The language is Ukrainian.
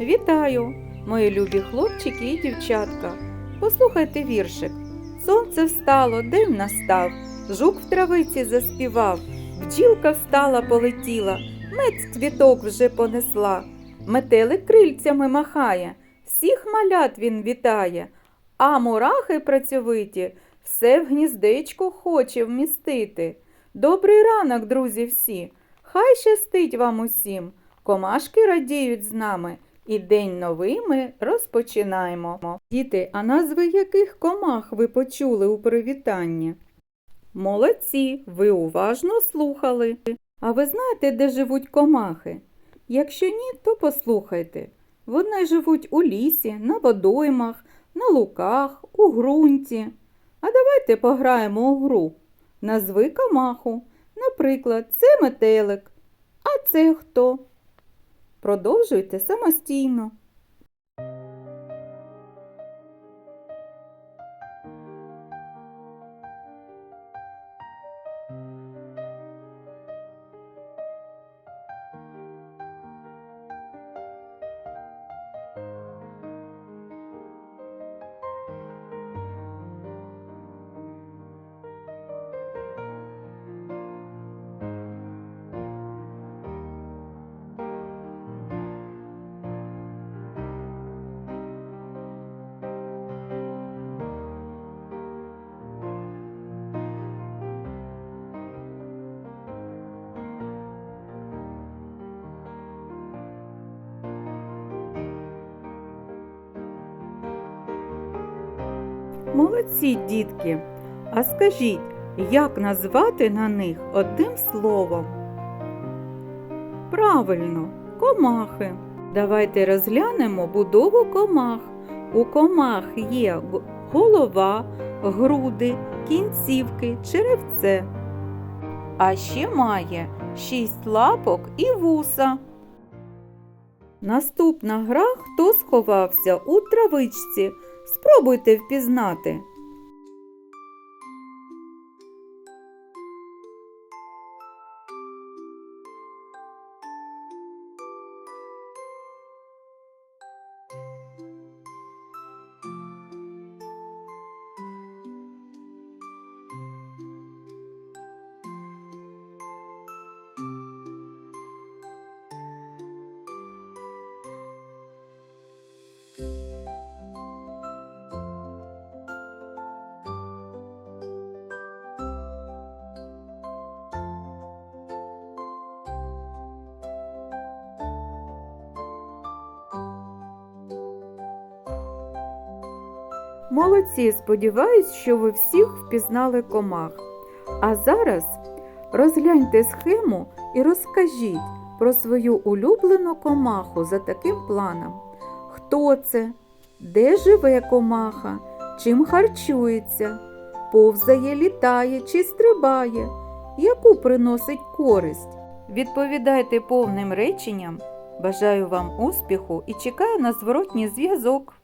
Вітаю, мої любі хлопчики і дівчатка. Послухайте віршик. Сонце встало, день настав, жук в травиці заспівав, бджілка встала, полетіла, мед з квіток вже понесла, метелик крильцями махає, всіх малят він вітає, а мурахи працьовиті все в гніздечко хоче вмістити. Добрий ранок, друзі всі! Хай щастить вам усім! Комашки радіють з нами, і день новий ми розпочинаємо. Діти, а назви яких комах ви почули у привітанні? Молодці, ви уважно слухали. А ви знаєте, де живуть комахи? Якщо ні, то послухайте. Вони живуть у лісі, на водоймах, на луках, у ґрунті. А давайте пограємо у гру. Назви комаху. Наприклад, це метелик. А це хто? Продовжуйте самостійно. Молодці, дітки. А скажіть, як назвати на них одним словом? Правильно, комахи. Давайте розглянемо будову комах. У комах є голова, груди, кінцівки, черевце. А ще має шість лапок і вуса. Наступна гра Хто сховався у травичці. Спробуйте впізнати. Молодці, сподіваюсь, що ви всіх впізнали комах. А зараз розгляньте схему і розкажіть про свою улюблену комаху за таким планом. Хто це? Де живе комаха? Чим харчується? Повзає, літає чи стрибає? Яку приносить користь? Відповідайте повним реченням. Бажаю вам успіху і чекаю на зворотній зв'язок.